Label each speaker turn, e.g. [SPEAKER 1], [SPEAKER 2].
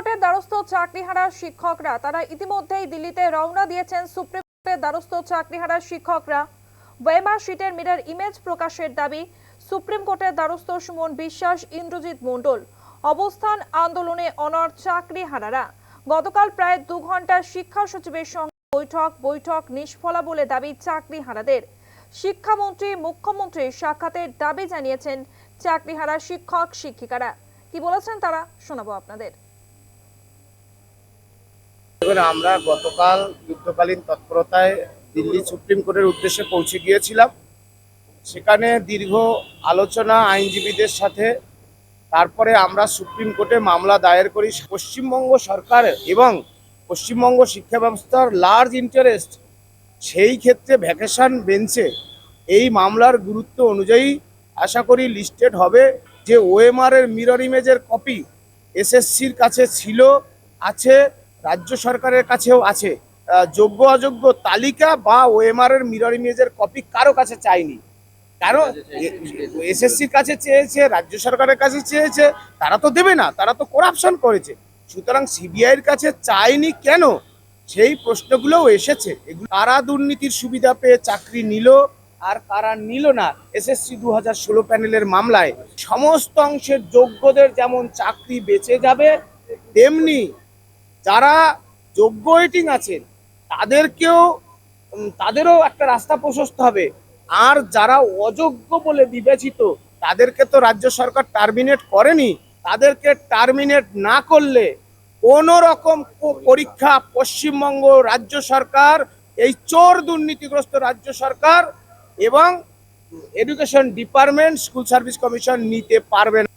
[SPEAKER 1] কোর্টের দ্বারস্থ চাকরিহারা শিক্ষকরা, তারা ইতিমধ্যেই দিল্লিতে রওনা দিয়েছেন সুপ্রিম কোর্টের দ্বারস্থ চাকরিহারা শিক্ষকরা। ওয়েমার শিটের মিরর ইমেজ প্রকাশের দাবি, সুপ্রিম কোর্টের দ্বারস্থ সুমন বিশ্বাস, ইন্দ্রজিৎ মণ্ডল। অবস্থান আন্দোলনে অনর চাকরিহারারা। গতকাল প্রায় দু ঘণ্টা শিক্ষা সচিবের সঙ্গে বৈঠক বৈঠক নিষ্ফলা বলে দাবি চাকরিহারাদের। শিক্ষামন্ত্রী মুখ্যমন্ত্রীর সাক্ষাতের দাবি জানিয়েছেন চাকরিহারা শিক্ষক, শিক্ষিকারা। কি বলেছেন তারা, শোনাবো আপনাদের।
[SPEAKER 2] দেখুন আমরা গতকাল যুদ্ধকালীন তৎপরতায় দিল্লি সুপ্রিম কোর্টের উদ্দেশ্যে পৌঁছে গিয়েছিলাম। সেখানে দীর্ঘ আলোচনা আইনজীবীদের সাথে, তারপরে আমরা সুপ্রিম কোর্টে মামলা দায়ের করি। পশ্চিমবঙ্গ সরকার এবং পশ্চিমবঙ্গ শিক্ষা ব্যবস্থার লার্জ ইন্টারেস্ট সেই ক্ষেত্রে ভ্যাকেশন বেঞ্চে এই মামলার গুরুত্ব অনুযায়ী আশা করি লিস্টেড হবে যে ওএমআর এর মিরর ইমেজের কপি এসএসসির কাছে ছিল, আছে রাজ্য সরকারের কাছেও আছে। যোগ্য অযোগ্য তালিকা বা ওএমআর এর মিরর ইমেজের কপি কারও কাছে চাইনি। কারণ এসএসসির কাছে চেয়েছে, রাজ্য সরকারের কাছে চেয়েছে, তারা তো দেবে না, তারা তো করাপশন করেছে। সুতরাং সিবিআই এর কাছে চায়নি কেন? সেই প্রশ্নগুলোও এসেছে। কারা দুর্নীতির সুবিধা পেয়ে চাকরি নিল আর কারা নিল না এসএসসি দু হাজার ষোলো প্যানেলের মামলায়? সমস্ত অংশের যোগ্যদের যেমন চাকরি বেঁচে যাবে, তেমনি যারা যোগ্য ওয়েটিং আছেন, তাদেরকেও তাদেরও একটা রাস্তা প্রশস্ত হবে। আর যারা অযোগ্য বলে বিবেচিত, তাদেরকে তো রাজ্য সরকার টার্মিনেট করেনি। তাদেরকে টার্মিনেট না করলে কোনো রকম পরীক্ষা পশ্চিমবঙ্গ রাজ্য সরকার, এই চোর দুর্নীতিগ্রস্ত রাজ্য সরকার এবং education department school service commission নিতে পারবে না।